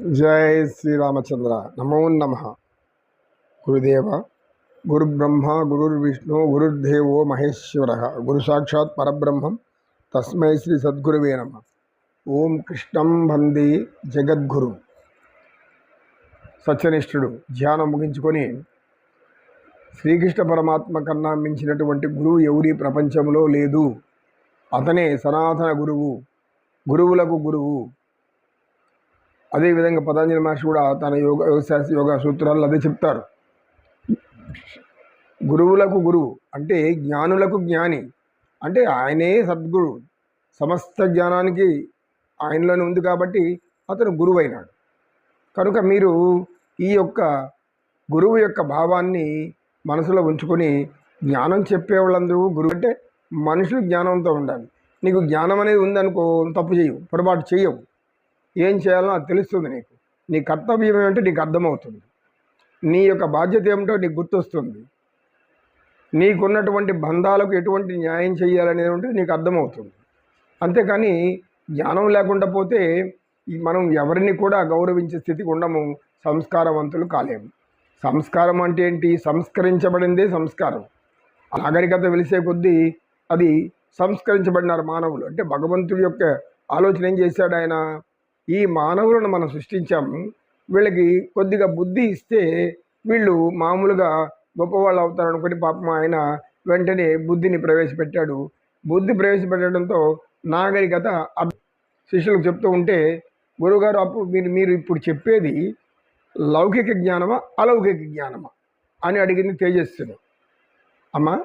జై శ్రీరామచంద్ర. నమో నమ. గురుదేవ గురుబ్రహ్మ గురుర్విష్ణు గురుర్దేవో మహేశ్వర. గురు సాక్షాత్ పరబ్రహ్మం. తస్మై శ్రీ సద్గురువే నమ. ఓం కృష్ణం వందే జగద్గురు. సత్యనిష్ఠుడు ధ్యానం ముగించుకొని శ్రీకృష్ణ పరమాత్మ కన్నా మించినటువంటి గురువు ఎవరి ప్రపంచంలో లేదు. అతనే సనాతన గురువు గురువులకు గురువు. అదేవిధంగా పతంజలి మహర్షి కూడా తన యోగ యోగశాస్త్ర యోగ సూత్రాల్లో అదే చెప్తారు. గురువులకు గురువు అంటే జ్ఞానులకు జ్ఞాని అంటే ఆయనే సద్గురు. సమస్త జ్ఞానానికి ఆయనలోనే ఉంది కాబట్టి అతను గురువు అయినాడు కనుక మీరు ఈ యొక్క గురువు యొక్క భావాన్ని మనసులో ఉంచుకొని జ్ఞానం చెప్పేవాళ్ళందరూ గురువు అంటే మనుషులు జ్ఞానంతో ఉండాలి. నీకు జ్ఞానం అనేది ఉందనుకో తప్పు చేయవు పొరపాటు చేయవు. ఏం చేయాలో అది తెలుస్తుంది నీకు. నీ కర్తవ్యం ఏమంటే నీకు అర్థమవుతుంది. నీ యొక్క బాధ్యత ఏమిటో నీకు గుర్తొస్తుంది. నీకున్నటువంటి బంధాలకు ఎటువంటి న్యాయం చేయాలనేది ఉంటే నీకు అర్థమవుతుంది. అంతేకాని జ్ఞానం లేకుండా పోతే ఈ మనం ఎవరిని కూడా గౌరవించే స్థితికి ఉండము. సంస్కారవంతులు కాలేము. సంస్కారం అంటే ఏంటి? సంస్కరించబడిందే సంస్కారం. నాగరికత వెలిసే కొద్దీ అది సంస్కరించబడినారు మానవులు. అంటే భగవంతుడి యొక్క ఆలోచన ఏం చేశాడు ఆయన? ఈ మానవులను మనం సృష్టించాము వీళ్ళకి కొద్దిగా బుద్ధి ఇస్తే వీళ్ళు మామూలుగా గొప్పవాళ్ళు అవుతారు అనుకుని పాపం ఆయన వెంటనే బుద్ధిని ప్రవేశపెట్టాడు. బుద్ధి ప్రవేశపెట్టడంతో నాగరికత శిష్యులకు చెప్తూ ఉంటే గురువుగారు అప్పుడు మీరు మీరు ఇప్పుడు చెప్పేది లౌకిక జ్ఞానమా అలౌకిక జ్ఞానమా? అని అడిగింది తేజస్సును. అమ్మా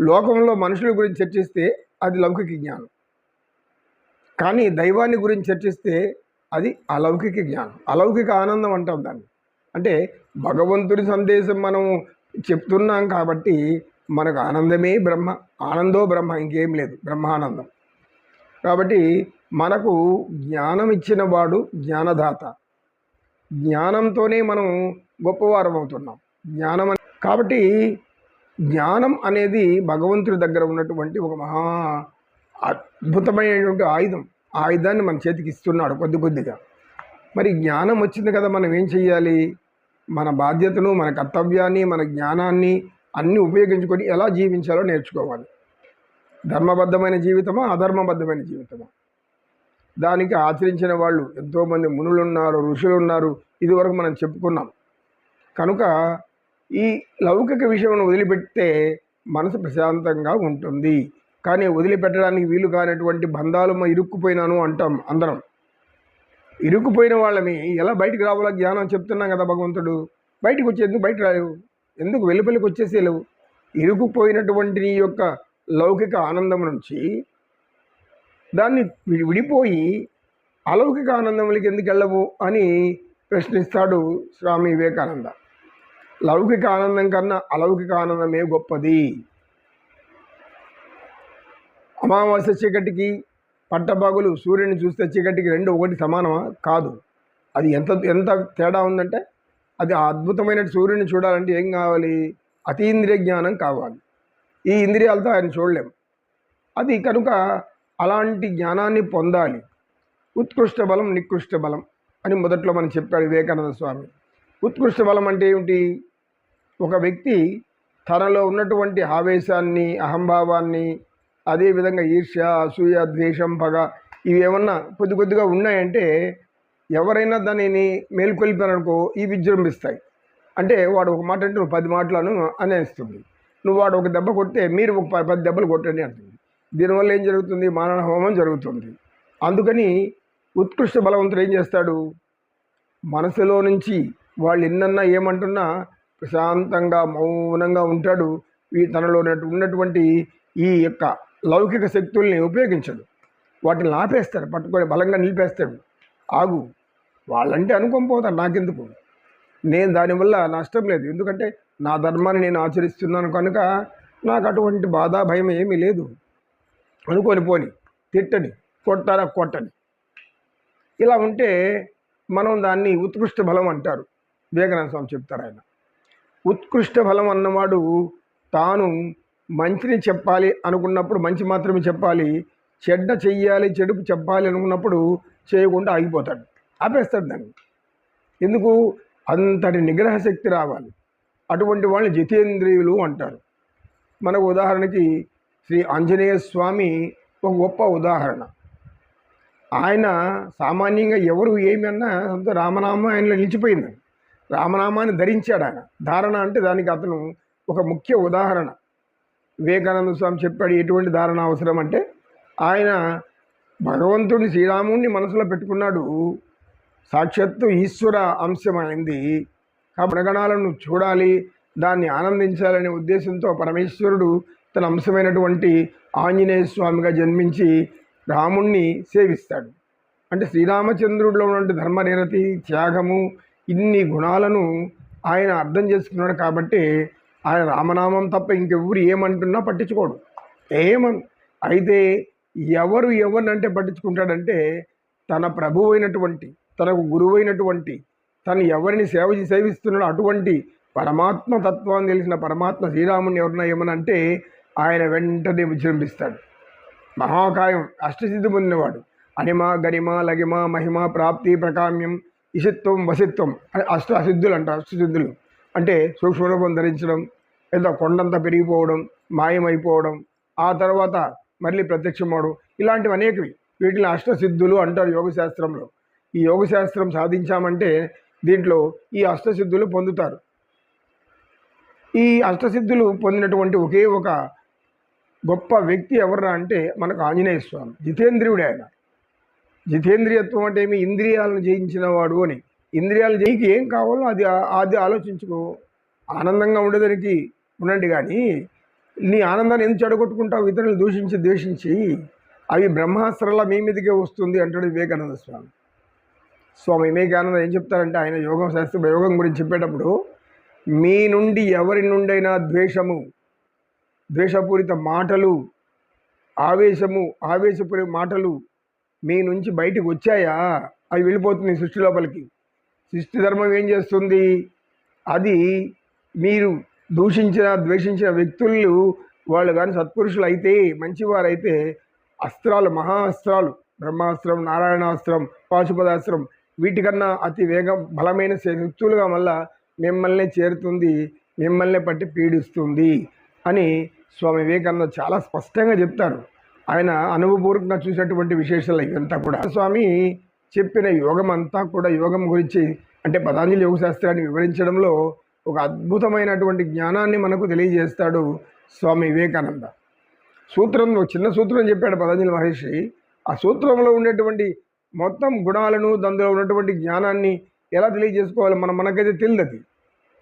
లోకంలో మనుషుల గురించి చర్చిస్తే అది లౌకిక జ్ఞానం. కానీ దైవాన్ని గురించి చర్చిస్తే అది అలౌకిక జ్ఞానం. అలౌకిక ఆనందం అంటాం దాన్ని. అంటే భగవంతుడి సందేశం మనం చెప్తున్నాం కాబట్టి మనకు ఆనందమే బ్రహ్మ ఆనందో బ్రహ్మ ఇంకేం లేదు బ్రహ్మానందం. కాబట్టి మనకు జ్ఞానం ఇచ్చిన వాడు జ్ఞానదాత. జ్ఞానంతోనే మనం గొప్పవారం అవుతున్నాం. జ్ఞానం అనే- కాబట్టి జ్ఞానం అనేది భగవంతుడి దగ్గర ఉన్నటువంటి ఒక మహా అద్భుతమైనటువంటి ఆయుధం. ఆయుధాన్ని మన చేతికి ఇస్తున్నాడు కొద్ది కొద్దిగా. మరి జ్ఞానం వచ్చింది కదా మనం ఏం చెయ్యాలి? మన బాధ్యతను మన కర్తవ్యాన్ని మన జ్ఞానాన్ని అన్నీ ఉపయోగించుకొని ఎలా జీవించాలో నేర్చుకోవాలి. ధర్మబద్ధమైన జీవితమా అధర్మబద్ధమైన జీవితమా? దానికి ఆచరించిన వాళ్ళు ఎంతోమంది మునులు ఉన్నారు ఋషులు ఉన్నారు ఇదివరకు మనం చెప్పుకున్నాం. కనుక ఈ లౌకిక విషయం వదిలిపెడితే మనసు ప్రశాంతంగా ఉంటుంది. కానీ వదిలిపెట్టడానికి వీలు కానటువంటి బంధాలు మా ఇరుక్కుపోయినాను అంటాం అందరం. ఇరుక్కుపోయిన వాళ్ళని ఎలా బయటికి రావాలో జ్ఞానం చెప్తున్నాం కదా భగవంతుడు. బయటికి వచ్చేందుకు బయట రాలేవు. ఎందుకు వెలుపలికి వచ్చేసేలేవు ఇరుక్కుపోయినటువంటి నీ యొక్క లౌకిక ఆనందం నుంచి దాన్ని విడి- విడిపోయి అలౌకిక ఆనందంలోకి ఎందుకు వెళ్ళవు అని ప్రశ్నిస్తాడు స్వామి వివేకానంద. లౌకిక ఆనందం కన్నా అలౌకిక ఆనందమే గొప్పది. అమావాస్య చీకటికి పట్టబాగులు సూర్యుని చూస్తే చీకటికి రెండు ఒకటి సమానమా? కాదు. అది ఎంత ఎంత తేడా ఉందంటే అది అద్భుతమైన సూర్యుని చూడాలంటే ఏం కావాలి? అతీంద్రియ జ్ఞానం కావాలి. ఈ ఇంద్రియాలతో ఆయన చూడలేం. అది కనుక అలాంటి జ్ఞానాన్ని పొందాలి. ఉత్కృష్ట బలం నికృష్ట బలం అని మొదట్లో మనం చెప్పాడు వివేకానంద స్వామి. ఉత్కృష్ట బలం అంటే ఏమిటి? ఒక వ్యక్తి తనలో ఉన్నటువంటి ఆవేశాన్ని అహంభావాన్ని అదేవిధంగా ఈర్ష్య అసూయ ద్వేషం పగ ఇవి ఏమన్నా కొద్ది కొద్దిగా ఉన్నాయంటే ఎవరైనా దానిని మేల్కొల్పారనుకో ఈ విజృంభిస్తాయి. అంటే వాడు ఒక మాట అంటే నువ్వు పది మాటలను అనేస్తుంది. నువ్వు వాడు ఒక దెబ్బ కొడితే మీరు ఒక పది దెబ్బలు కొట్టండి అంటుంది. దీనివల్ల ఏం జరుగుతుంది? మానన హోమం జరుగుతుంది. అందుకని ఉత్కృష్ట బలవంతుడు ఏం చేస్తాడు? మనసులో నుంచి వాళ్ళు ఎన్నన్నా ఏమంటున్నా ప్రశాంతంగా మౌనంగా ఉంటాడు. ఈ తనలో ఉన్నటువంటి ఈ యొక్క లౌకిక శక్తుల్ని ఉపయోగించడు. వాటిని ఆపేస్తాడు పట్టుకొని బలంగా నిలిపేస్తాడు. ఆగు వాళ్ళంటే అనుకోని పోతారు నాకెందుకు? నేను దానివల్ల నష్టం లేదు. ఎందుకంటే నా ధర్మాన్ని నేను ఆచరిస్తున్నాను కనుక నాకు అటువంటి బాధ భయం ఏమీ లేదు. అనుకొని పోని తిట్టని కొట్టారా కొట్టని. ఇలా ఉంటే మనం దాన్ని ఉత్కృష్ట బలం అంటారు. వివేకానంద స్వామి చెప్తారు ఆయన. ఉత్కృష్ట బలం అన్నవాడు తాను మంచిని చెప్పాలి అనుకున్నప్పుడు మంచి మాత్రమే చెప్పాలి. చెడ్డ చెయ్యాలి చెడుపు చెప్పాలి అనుకున్నప్పుడు చేయకుండా ఆగిపోతాడు. ఆపేస్తాడు దాన్ని. ఎందుకు? అంతటి నిగ్రహ శక్తి రావాలి. అటువంటి వాళ్ళని జితేంద్రియులు అంటారు. మనకు ఉదాహరణకి శ్రీ ఆంజనేయ స్వామి ఒక గొప్ప ఉదాహరణ. ఆయన సామాన్యంగా ఎవరు ఏమన్నా సొంత రామనామ ఆయనలో నిలిచిపోయింది. రామనామాన్ని ధరించాడు ఆయన. ధారణ అంటే దానికి అతను ఒక ముఖ్య ఉదాహరణ. వివేకానంద స్వామి చెప్పాడు ఎటువంటి ధారణ అవసరం? అంటే ఆయన భగవంతుడిని శ్రీరాముడిని మనసులో పెట్టుకున్నాడు. సాక్షాత్తు ఈశ్వర అంశమైంది గణగణాలను చూడాలి దాన్ని ఆనందించాలనే ఉద్దేశంతో పరమేశ్వరుడు తన అంశమైనటువంటి ఆంజనేయ స్వామిగా జన్మించి రాముణ్ణి సేవిస్తాడు. అంటే శ్రీరామచంద్రుడిలో ఉన్నటువంటి ధర్మనిరతి త్యాగము ఇన్ని గుణాలను ఆయన అర్థం చేసుకున్నాడు కాబట్టి ఆయన రామనామం తప్ప ఇంకెవ్వరు ఏమంటున్నా పట్టించుకోడు. ఏమన్ అయితే ఎవరు ఎవరినంటే పట్టించుకుంటాడంటే తన ప్రభు అయినటువంటి తనకు గురువైనటువంటి తను ఎవరిని సేవ సేవిస్తున్నాడో అటువంటి పరమాత్మ తత్వాన్ని తెలిసిన పరమాత్మ శ్రీరాముని ఎవరిన ఏమనంటే ఆయన వెంటనే విజృంభిస్తాడు. మహాకాయం అష్టసిద్ధి పొందినవాడు. అనిమ గరిమ లగిమ మహిమ ప్రాప్తి ప్రకామ్యం ఇషిత్వం వసిత్వం అని అష్ట అసిద్ధులు అంటారు అష్టసిద్ధులు. అంటే సూక్ష్మరూపం ధరించడం లేదా కొండంతా పెరిగిపోవడం మాయమైపోవడం ఆ తర్వాత మళ్ళీ ప్రత్యక్షమవడం ఇలాంటివి అనేకవి. వీటిని అష్టసిద్ధులు అంటారు యోగశాస్త్రంలో. ఈ యోగశాస్త్రం సాధించామంటే దీంట్లో ఈ అష్టసిద్ధులు పొందుతారు. ఈ అష్టసిద్ధులు పొందినటువంటి ఒకే ఒక గొప్ప వ్యక్తి ఎవరా అంటే మనకు ఆంజనేయ స్వామి జితేంద్రియుడు ఆయన. జితేంద్రియత్వం అంటే ఏమి? ఇంద్రియాలను జయించిన వాడు అని. ఇంద్రియాలు నీకు ఏం కావాలో అది అది ఆలోచించుకో. ఆనందంగా ఉండేదానికి ఉండండి కానీ నీ ఆనందాన్ని ఎందుకు చెడగొట్టుకుంటావు? ఇతరులను దూషించి ద్వేషించి అవి బ్రహ్మాస్త్రాల మీ మీదకే వస్తుంది అంటాడు వివేకానంద స్వామి. స్వామి వివేకానంద ఏం చెప్తారంటే ఆయన యోగం శాస్త్ర యోగం గురించి చెప్పేటప్పుడు మీ నుండి ఎవరి నుండైనా ద్వేషము ద్వేషపూరిత మాటలు ఆవేశము ఆవేశపూరిత మాటలు మీ నుంచి బయటికి వచ్చాయా? అవి వెళ్ళిపోతుంది సృష్టి లోపలికి. సృష్టి ధర్మం ఏం చేస్తుంది? అది మీరు దూషించిన ద్వేషించిన వ్యక్తులు వాళ్ళు కానీ సత్పురుషులు అయితే మంచివారైతే అస్త్రాలు మహా అస్త్రాలు బ్రహ్మాస్త్రం నారాయణాస్త్రం పాశుపదాస్త్రం వీటికన్నా అతి వేగం బలమైన శక్తులుగా మళ్ళా మిమ్మల్ని చేరుతుంది మిమ్మల్ని పట్టి పీడిస్తుంది అని స్వామి వివేకానంద చాలా స్పష్టంగా చెప్తారు. ఆయన అనుభవపూర్వకంగా చూసేటువంటి విశేషాలు ఇవంతా కూడా. స్వామి చెప్పిన యోగం అంతా కూడా యోగం గురించి అంటే పతాంజలి యోగ శాస్త్రాన్ని వివరించడంలో ఒక అద్భుతమైనటువంటి జ్ఞానాన్ని మనకు తెలియజేస్తాడు స్వామి వివేకానంద. సూత్రం ఒక చిన్న సూత్రం చెప్పాడు పతంజలి మహర్షి. ఆ సూత్రంలో ఉండేటువంటి మొత్తం గుణాలను అందులో ఉన్నటువంటి జ్ఞానాన్ని ఎలా తెలియజేసుకోవాలి మనం మనకైతే తెలియదు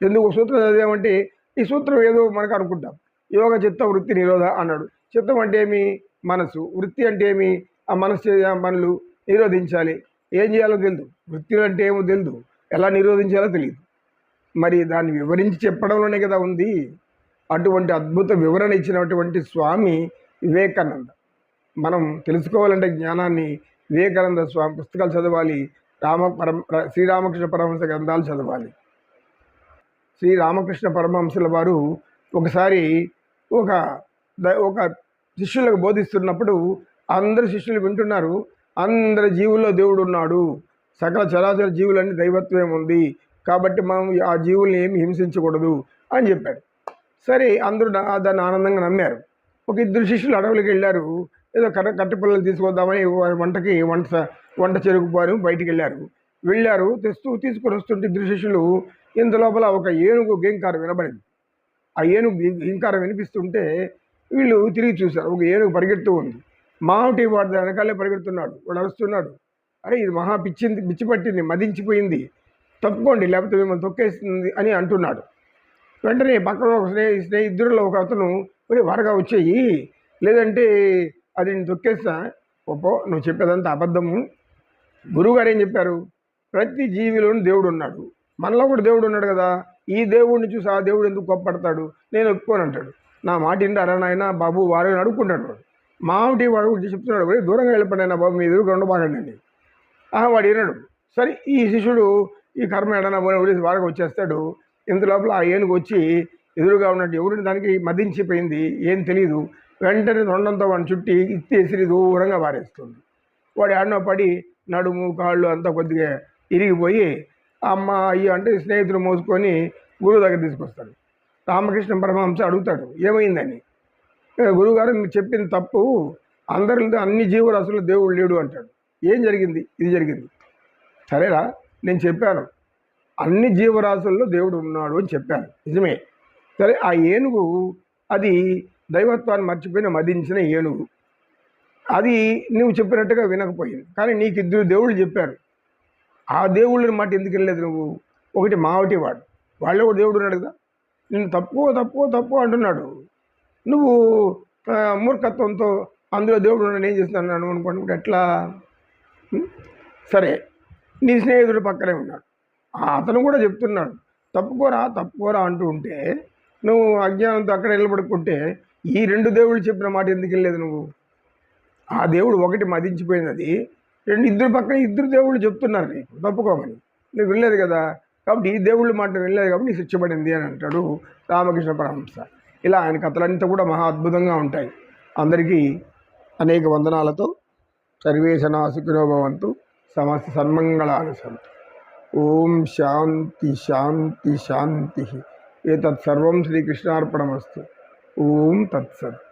ఎందుకు సూత్రం చదివామంటే ఈ సూత్రం ఏదో మనకు అనుకుంటాం. యోగ చిత్త వృత్తి నిరోధ అన్నాడు. చిత్తం అంటే ఏమి? మనసు. వృత్తి అంటే ఏమి? ఆ మనసు పనులు నిరోధించాలి. ఏం చేయాలో తెలియదు వృత్తి అంటే ఏమో తెలియదు ఎలా నిరోధించాలో తెలియదు మరి దాన్ని వివరించి చెప్పడంలోనే కదా ఉంది. అటువంటి అద్భుత వివరణ ఇచ్చినటువంటి స్వామి వివేకానంద. మనం తెలుసుకోవాలంటే జ్ఞానాన్ని వివేకానంద స్వామి పుస్తకాలు చదవాలి. రామ పరం శ్రీరామకృష్ణ పరమహంస గ్రంథాలు చదవాలి. శ్రీ రామకృష్ణ పరమహంసుల వారు ఒకసారి ఒక ఒక శిష్యులకు బోధిస్తున్నప్పుడు అందరు శిష్యులు వింటున్నారు. అందరి జీవుల్లో దేవుడు ఉన్నాడు సకల చరాచర జీవులన్నీ దైవత్వం ఉంది. కాబట్టి మనం ఆ జీవుల్ని ఏమి హింసించకూడదు అని చెప్పాడు. సరే అందరూ దాన్ని ఆనందంగా నమ్మారు. ఒక ఇద్దరు శిష్యులు అడవులకు వెళ్ళారు. ఏదో కట్ట కట్టెపిల్లలు తీసుకొద్దామని వంటకి వంట వంట చెరుకుపోయారు బయటికి వెళ్ళారు. వెళ్ళారు తెస్తూ తీసుకొని వస్తుంటే ఇద్దరు శిష్యులు ఇంత లోపల ఒక ఏనుగు గేంకారం వినబడింది. ఆ ఏనుగు గింకారం వినిపిస్తుంటే వీళ్ళు తిరిగి చూశారు. ఒక ఏనుగు పరిగెడుతూ ఉంది. మామిటి వాడు దాని వెనకాలే పరిగెడుతున్నాడు. వాడు అరుస్తున్నాడు. అరే ఇది మహా పిచ్చింది పిచ్చి పట్టింది మదించిపోయింది. తప్పుకోండి లేకపోతే మిమ్మల్ని తొక్కేస్తుంది అని అంటున్నాడు. వెంటనే పక్కన ఒక స్నేహి స్నేహితుల్లో ఒక అతను ఒరే వారగా వచ్చేయి. లేదంటే అది నేను తొక్కేస్తా. ఒప్పో నువ్వు చెప్పేదంతా అబద్ధము. గురువుగారు ఏం చెప్పారు? ప్రతి జీవిలోని దేవుడు ఉన్నాడు. మనలో కూడా దేవుడు ఉన్నాడు కదా. ఈ దేవుడిని చూసి ఆ దేవుడు ఎందుకు కోప్పడతాడు? నేను ఒప్పుకోను అంటాడు. నా మాట ఇంటారా నాయన? బాబు వారు అడుక్కుంటాడు వాడు. మామిటి వాడు చెప్తున్నాడు దూరంగా వెళ్ళిపోయినా బాబు మీ ఎదురుగా ఉండబాగండి బాగండి వాడు వినడు. సరే ఈ శిష్యుడు ఈ కర్మ ఎడనా పోయిన ఊరి వచ్చేస్తాడు. ఇంత లోపల ఆ ఏనుగు వచ్చి ఎదురుగా ఉన్నట్టు ఎవరిని దానికి మదించిపోయింది ఏం తెలియదు వెంటనే తొండంతో వాడిని చుట్టి ఇత్తేసిరి దూరంగా వారేస్తుంది. వాడు ఆడనో పడి నడుము కాళ్ళు అంతా కొద్దిగా ఇరిగిపోయి అమ్మ అయ్యో అంటే స్నేహితులు మోసుకొని గురువు దగ్గర తీసుకొస్తాడు. రామకృష్ణ పరమహంస అడుగుతాడు ఏమైందని? గురువుగారు మీరు చెప్పిన తప్పు అందరిలో అన్ని జీవరాశులు దేవుడు లేడు అంటాడు. ఏం జరిగింది? ఇది జరిగింది. సరేరా నేను చెప్పాను. అన్ని జీవరాశుల్లో దేవుడు ఉన్నాడు అని చెప్పాను. నిజమే. సరే ఆ ఏనుగు అది దైవత్వాన్ని మర్చిపోయిన మదించిన ఏనుగు. అది నువ్వు చెప్పినట్టుగా వినకపోయింది. కానీ నీకు ఇద్దరు దేవుళ్ళు చెప్పారు. ఆ దేవుళ్ళని మాట ఎందుకు వెళ్ళలేదు నువ్వు? ఒకటి మావటి వాడు. వాళ్ళే ఒక దేవుడు ఉన్నాడు కదా నేను తప్పు తప్పు తప్పు అంటున్నాడు. నువ్వు మూర్ఖత్వంతో అందులో దేవుడు ఉన్నాడు ఏం చేస్తున్నాను అనుకోండి ఎట్లా? సరే నీ స్నేహితుడు పక్కనే ఉన్నాడు. అతను కూడా చెప్తున్నాడు తప్పుకోరా తప్పుకోరా అంటూ ఉంటే నువ్వు అజ్ఞానంతో అక్కడ నిలబడుకుంటే ఈ రెండు దేవుళ్ళు చెప్పిన మాట ఎందుకు వెళ్ళలేదు నువ్వు? ఆ దేవుడు ఒకటి మదించిపోయినది రెండు ఇద్దరు పక్కన ఇద్దరు దేవుళ్ళు చెప్తున్నారు నీకు తప్పుకోమని. నువ్వు వినలేదు కదా? కాబట్టి ఈ దేవుళ్ళు మాట వినలేదు కాబట్టి నీకు శిక్షపడింది అని అంటాడు రామకృష్ణ పరమహంస. ఇలా ఆయన కథలంతా కూడా మహా అద్భుతంగా ఉంటాయి. అందరికీ అనేక వందనాలతో సర్వేశనా భవంతు సమస్త సన్మంగళాలు సంతు ఓం శాంతి శాంతి శాంతి. ఏతత్ సర్వం శ్రీకృష్ణార్పణమస్తు. ఓం తత్సత్.